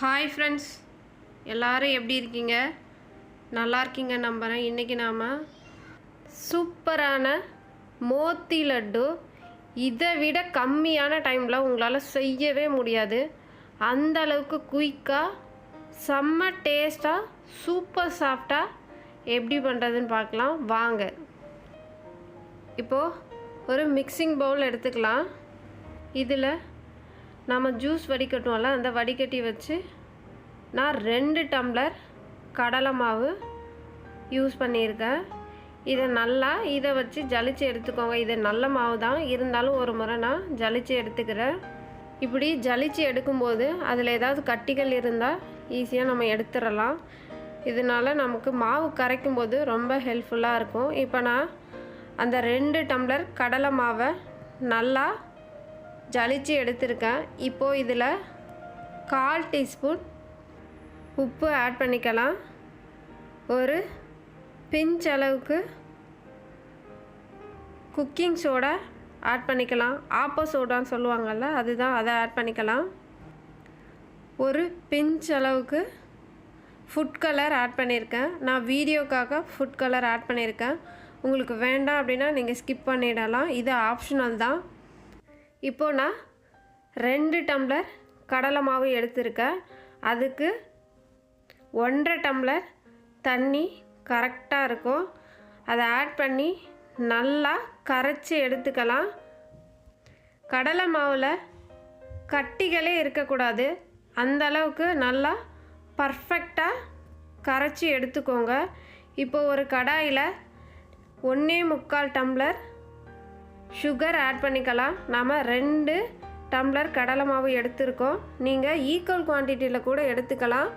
Hi friends எல்லோரும் எப்படி இருக்கீங்க? நல்லா இருக்கீங்க நம்புகிறேன் இன்றைக்கி நாம் சூப்பரான மோத்தி லட்டு. இதை விட கம்மியான டைமில் உங்களால் செய்யவே முடியாது. அந்த அளவுக்கு குயிக்காக செம்ம டேஸ்ட்டாக சூப்பர் சாஃப்டாக எப்படி பண்ணுறதுன்னு பார்க்கலாம். வாங்க. இப்போது ஒரு மிக்சிங் பவுல் எடுத்துக்கலாம். இதில் நம்ம ஜூஸ் வடிகட்டுவோம்ல அந்த வடிகட்டி வச்சு நான் ரெண்டு டம்ளர் கடலை மாவு யூஸ் பண்ணியிருக்கேன். இதை நல்லா இதை வச்சு ஜலிச்சு எடுத்துக்கோங்க. இது நல்ல மாவு தான். இருந்தாலும் ஒரு முறை நான் ஜலிச்சு எடுத்துக்கிறேன். இப்படி ஜலிச்சு எடுக்கும்போது அதில் ஏதாவது கட்டிகள் இருந்தால் ஈஸியாக நம்ம எடுத்துடலாம். இதனால் நமக்கு மாவு கரைக்கும் போது ரொம்ப ஹெல்ப்ஃபுல்லாக இருக்கும். இப்போ நான் அந்த ரெண்டு டம்ளர் கடலை மாவை நல்லா ஜலிச்சு எடுத்திருக்கேன். இப்போது இதில் கால் டீஸ்பூன் உப்பு ஆட் பண்ணிக்கலாம். ஒரு பிஞ்ச் அளவுக்கு குக்கிங் சோடா ஆட் பண்ணிக்கலாம். ஆப்போ சோடான்னு சொல்லுவாங்கள்ல அதுதான் அதை ஆட் பண்ணிக்கலாம். ஒரு பிஞ்ச் அளவுக்கு ஃபுட் கலர் ஆட் பண்ணியிருக்கேன். நான் வீடியோக்காக ஃபுட் கலர் ஆட் பண்ணியிருக்கேன். உங்களுக்கு வேண்டாம் அப்படின்னா நீங்கள் ஸ்கிப் பண்ணிடலாம். இது ஆப்ஷனல் தான். இப்போது நான் ரெண்டு டம்ளர் கடலை மாவு எடுத்திருக்கேன். அதுக்கு ஒன்றரை டம்ளர் தண்ணி கரெக்டாக இருக்கும். அதை ஆட் பண்ணி நல்லா கரைச்சி எடுத்துக்கலாம். கடலை மாவில் கட்டிகளே இருக்கக்கூடாது. அந்த அளவுக்கு நல்லா பர்ஃபெக்டாக கரைச்சி எடுத்துக்கோங்க. இப்போ ஒரு கடாயில் ஒன்றே முக்கால் டம்ளர் சுகர் ஆட் பண்ணிக்கலாம். நாம் ரெண்டு டம்ளர் கடலை மாவு எடுத்திருக்கோம். நீங்கள் ஈக்குவல் குவான்டிட்டியில் கூட எடுத்துக்கலாம்.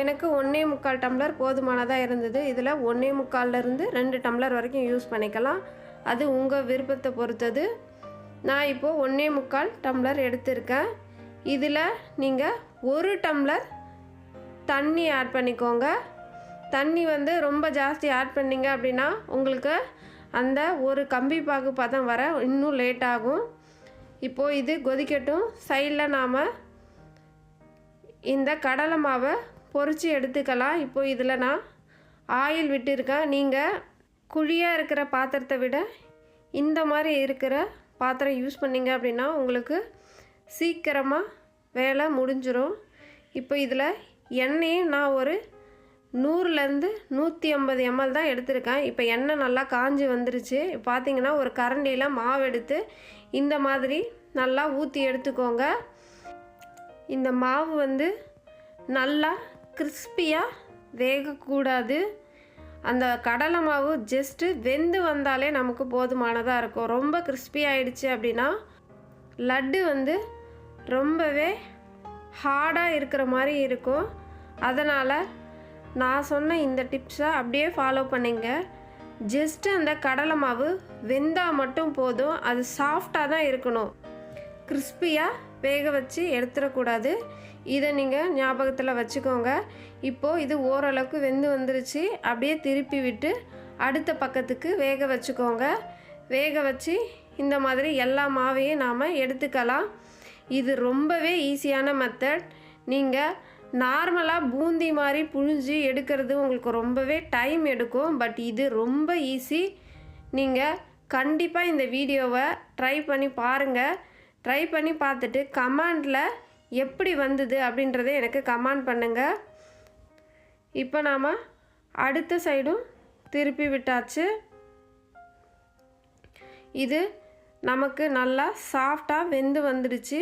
எனக்கு ஒன்றே முக்கால் டம்ளர் போதுமானதாக இருந்தது. இதில் ஒன்றே முக்கால்லேருந்து ரெண்டு டம்ளர் வரைக்கும் யூஸ் பண்ணிக்கலாம். அது உங்கள் விருப்பத்தை பொறுத்தது. நான் இப்போது ஒன்றே முக்கால் டம்ளர் எடுத்திருக்கேன். இதில் நீங்கள் ஒரு டம்ளர் தண்ணி ஆட் பண்ணிக்கோங்க. தண்ணி வந்து ரொம்ப ஜாஸ்தி ஆட் பண்ணிங்க அப்படின்னா உங்களுக்கு அந்த ஒரு கம்பி பாகு பதம் வர இன்னும் லேட் ஆகும். இப்போது இது கொதிக்கட்டும். சைடில் நாம் இந்த கடலை மாவை பொறிச்சு எடுத்துக்கலாம். இப்போ இதில் நான் ஆயில் விட்டுருக்கேன். நீங்கள் குழியாக இருக்கிற பாத்திரத்தை விட இந்த மாதிரி இருக்கிற பாத்திரம் யூஸ் பண்ணிங்க அப்படின்னா உங்களுக்கு சீக்கிரமாக வேலை முடிஞ்சிடும் இப்போ இதில் எண்ணெயும் நான் ஒரு நூறுலேருந்து நூற்றி ஐம்பது எம்எல் தான் எடுத்திருக்கேன். இப்போ எண்ணெய் நல்லா காஞ்சி வந்துருச்சு. பார்த்தீங்கன்னா ஒரு கரண்டியில் மாவு எடுத்து இந்த மாதிரி நல்லா ஊற்றி எடுத்துக்கோங்க. இந்த மாவு வந்து நல்லா கிறிஸ்பியாக வேகக்கூடாது. அந்த கடலை மாவு ஜஸ்ட்டு வெந்து வந்தாலே நமக்கு போதுமானதாக இருக்கும். ரொம்ப கிறிஸ்பி ஆயிடுச்சு அப்படின்னா லட்டு வந்து ரொம்பவே ஹார்டாக இருக்கிற மாதிரி இருக்கும். அதனால் நான் சொன்ன இந்த டிப்ஸை அப்படியே ஃபாலோ பண்ணிங்க. ஜஸ்ட்டு அந்த கடலை மாவு வெந்தால் மட்டும் போதும். அது சாஃப்டாக தான் இருக்கணும். கிறிஸ்பியாக வேக வச்சு எடுத்துடக்கூடாது. இதை நீங்கள் ஞாபகத்தில் வச்சுக்கோங்க. இப்போது இது ஓரளவுக்கு வெந்து வந்துருச்சு. அப்படியே திருப்பி விட்டு அடுத்த பக்கத்துக்கு வேக வச்சுக்கோங்க. வேக வச்சு இந்த மாதிரி எல்லா மாவையும் நாம் எடுத்துக்கலாம். இது ரொம்பவே ஈஸியான மெத்தட் நீங்கள் நார்மலாக பூந்தி மாதிரி புழிஞ்சு எடுக்கிறது உங்களுக்கு ரொம்பவே டைம் எடுக்கும். பட் இது ரொம்ப ஈஸி நீங்கள் கண்டிப்பாக இந்த வீடியோவை ட்ரை பண்ணி பாருங்கள் ட்ரை பண்ணி பார்த்துட்டு கமாண்டில் எப்படி வந்தது அப்படின்றத எனக்கு கமெண்ட் பண்ணுங்கள் இப்போ நாம் அடுத்த சைடும் திருப்பி விட்டாச்சு. இது நமக்கு நல்லா சாஃப்டாக வெந்து வந்துடுச்சு.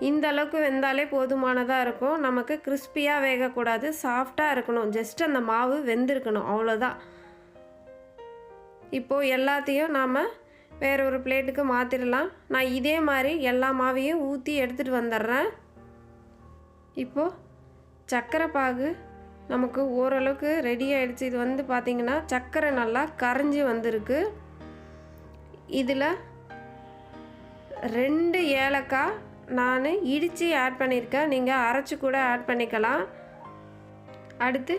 இந்த அளவுக்கு வெந்தாலே போதுமானதாக இருக்கும். நமக்கு கிறிஸ்பியாக வேகக்கூடாது சாஃப்டாக இருக்கணும். ஜஸ்ட் அந்த மாவு வெந்திருக்கணும் அவ்வளோதான் இப்போது எல்லாத்தையும் நாம் வேற ஒரு பிளேட்டுக்கு மாற்றிடலாம் நான் இதே மாதிரி எல்லா மாவையும் ஊற்றி எடுத்துகிட்டு வந்துடுறேன். இப்போது சர்க்கரை பாகு நமக்கு ஓரளவுக்கு ரெடி ஆகிடுச்சு இது வந்து பார்த்திங்கன்னா சர்க்கரை நல்லா கரைஞ்சி வந்திருக்கு. இதில் ரெண்டு ஏலக்காய் நான் இடித்து ஆட் பண்ணியிருக்கேன் நீங்கள் அரைச்சி கூட ஆட் பண்ணிக்கலாம். அடுத்து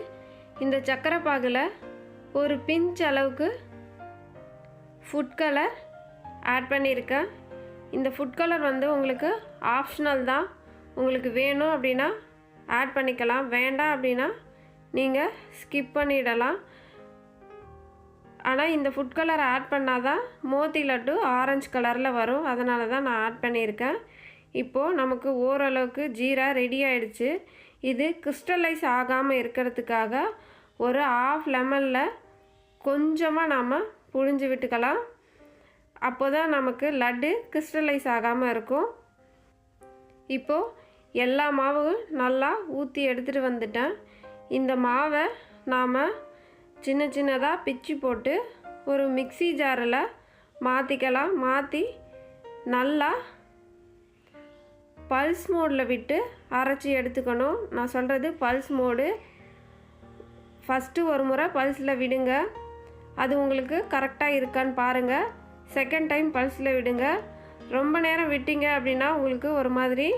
இந்த சர்க்கரை பாகில் ஒரு பிஞ்ச் அளவுக்கு ஃபுட் கலர் ஆட் பண்ணியிருக்கேன் இந்த ஃபுட் கலர் வந்து உங்களுக்கு ஆப்ஷனல் தான். உங்களுக்கு வேணும் அப்படின்னா ஆட் பண்ணிக்கலாம். வேண்டாம் அப்படின்னா நீங்கள் ஸ்கிப் பண்ணிடலாம். ஆனால் இந்த ஃபுட் கலர் ஆட் பண்ணால் தான் மோத்தி லட்டு ஆரஞ்சு கலரில் வரும். அதனால தான் நான் ஆட் பண்ணியிருக்கேன் இப்போது நமக்கு ஓரளவுக்கு ஜீரா ரெடி ஆயிடுச்சு. இது கிறிஸ்டலைஸ் ஆகாமல் இருக்கிறதுக்காக ஒரு ஆஃப் லெமனில் கொஞ்சமாக நாம் புழிஞ்சு விட்டுக்கலாம். அப்போ தான் நமக்கு லட்டு கிறிஸ்டலைஸ் ஆகாமல் இருக்கும். இப்போது எல்லா மாவும் நல்லா ஊற்றி எடுத்துகிட்டு வந்துட்டேன். இந்த மாவை நாம் சின்ன சின்னதாக பிச்சு போட்டு ஒரு மிக்ஸி ஜாரில் மாற்றிக்கலாம் மாற்றி நல்லா பல்ஸ் மோடில் விட்டு அரைச்சி எடுத்துக்கணும். நான் சொல்கிறது பல்ஸ் மோடு. ஃபஸ்ட்டு ஒரு முறை பல்ஸில் விடுங்க. அது உங்களுக்கு கரெக்டாக இருக்கான்னு பாருங்கள் செகண்ட் டைம் பல்ஸில் விடுங்க. ரொம்ப நேரம் விட்டீங்க அப்படின்னா உங்களுக்கு ஒரு மாதிரி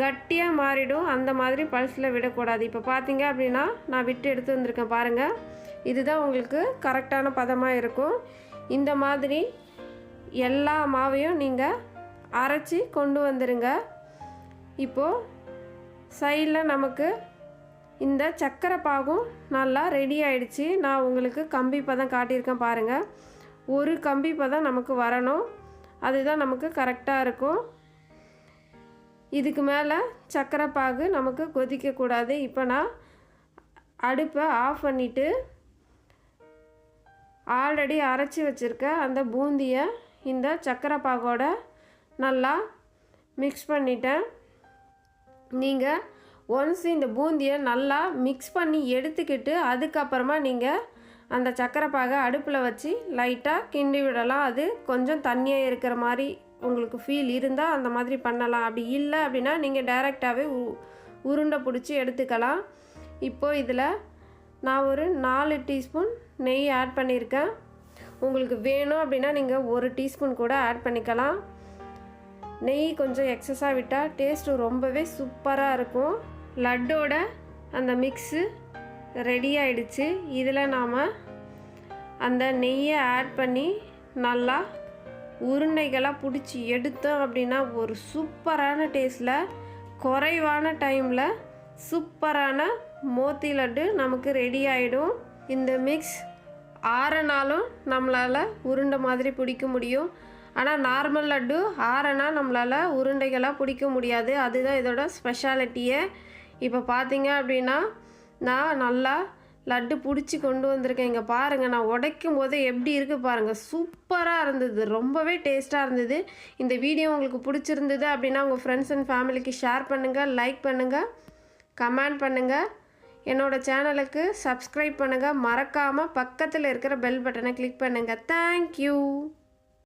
கட்டியாக மாறிடும். அந்த மாதிரி பல்ஸில் விடக்கூடாது. இப்போ பார்த்தீங்க அப்படின்னா நான் விட்டு எடுத்து வந்திருக்கேன் பாருங்கள் இதுதான் உங்களுக்கு கரெக்டான பதமாக இருக்கும். இந்த மாதிரி எல்லா மாவையும் நீங்கள் அரைச்சி கொண்டு வந்துடுங்க இப்போது சைடில் நமக்கு இந்த சக்கரை பாகும் நல்லா ரெடி ஆயிடுச்சு. நான் உங்களுக்கு கம்பி பதம் காட்டியிருக்கேன் பாருங்கள் ஒரு கம்பி பதம் நமக்கு வரணும். அதுதான் நமக்கு கரெக்டாக இருக்கும். இதுக்கு மேலே சக்கரை பாகு நமக்கு கொதிக்கக்கூடாது இப்போ நான் அடுப்பை ஆஃப் பண்ணிவிட்டு ஆல்ரெடி அரைச்சி வச்சுருக்க அந்த பூந்தியை இந்த சக்கரை பாகோட நல்லா மிக்ஸ் பண்ணிட்டேன். நீங்கள் ஒன்ஸ் இந்த பூந்தியை நல்லா மிக்ஸ் பண்ணி எடுத்துக்கிட்டு அதுக்கப்புறமா நீங்கள் அந்த சக்கரை பாகை அடுப்பில் வச்சு லைட்டாக கிண்டி விடலாம். அது கொஞ்சம் தண்ணியாக இருக்கிற மாதிரி உங்களுக்கு ஃபீல் இருந்தால் அந்த மாதிரி பண்ணலாம். அப்படி இல்லை அப்படின்னா நீங்கள் டைரெக்டாகவே உ உருண்டை பிடிச்சி எடுத்துக்கலாம். இப்போது இதில் நான் ஒரு நாலு டீஸ்பூன் நெய் ஆட் பண்ணியிருக்கேன். உங்களுக்கு வேணும் அப்படின்னா நீங்கள் ஒரு டீஸ்பூன் கூட ஆட் பண்ணிக்கலாம். நெய் கொஞ்சம் எக்ஸஸாக விட்டால் டேஸ்ட்டு ரொம்பவே சூப்பராக இருக்கும். லட்டோட அந்த மிக்ஸு ரெடி ஆயிடுச்சு. இதில் நாம் அந்த நெய்யை ஆட் பண்ணி நல்லா உருண்டைகளாக பிடிச்சி எடுத்தோம் அப்படின்னா ஒரு சூப்பரான டேஸ்ட்டில் குறைவான டைமில் சூப்பரான மோத்தி லட்டு நமக்கு ரெடி ஆகிடும் இந்த மிக்ஸ் ஆறனாலும் நம்மளால் உருண்டை மாதிரி பிடிக்க முடியும். ஆனால் நார்மல் லட்டு ஆறனா நம்மளால் உருண்டைகளாக பிடிக்க முடியாது. அதுதான் இதோட ஸ்பெஷாலிட்டியே இப்போ பார்த்தீங்க அப்படின்னா நான் நல்லா லட்டு பிடிச்சி கொண்டு வந்திருக்கேன். இங்கே பாருங்கள் நான் உடைக்கும் போது எப்படி இருக்குது பாருங்கள் சூப்பராக இருந்தது. ரொம்பவே டேஸ்ட்டாக இருந்தது. இந்த வீடியோ உங்களுக்கு பிடிச்சிருந்தது அப்படின்னா உங்கள் ஃப்ரெண்ட்ஸ் அண்ட் ஃபேமிலிக்கு ஷேர் பண்ணுங்கள் லைக் பண்ணுங்கள் கமெண்ட் பண்ணுங்கள் என்னோடய சேனலுக்கு சப்ஸ்கிரைப் பண்ணுங்கள் மறக்காமல் பக்கத்தில் இருக்கிற பெல் பட்டனை கிளிக் பண்ணுங்கள் தேங்க்யூ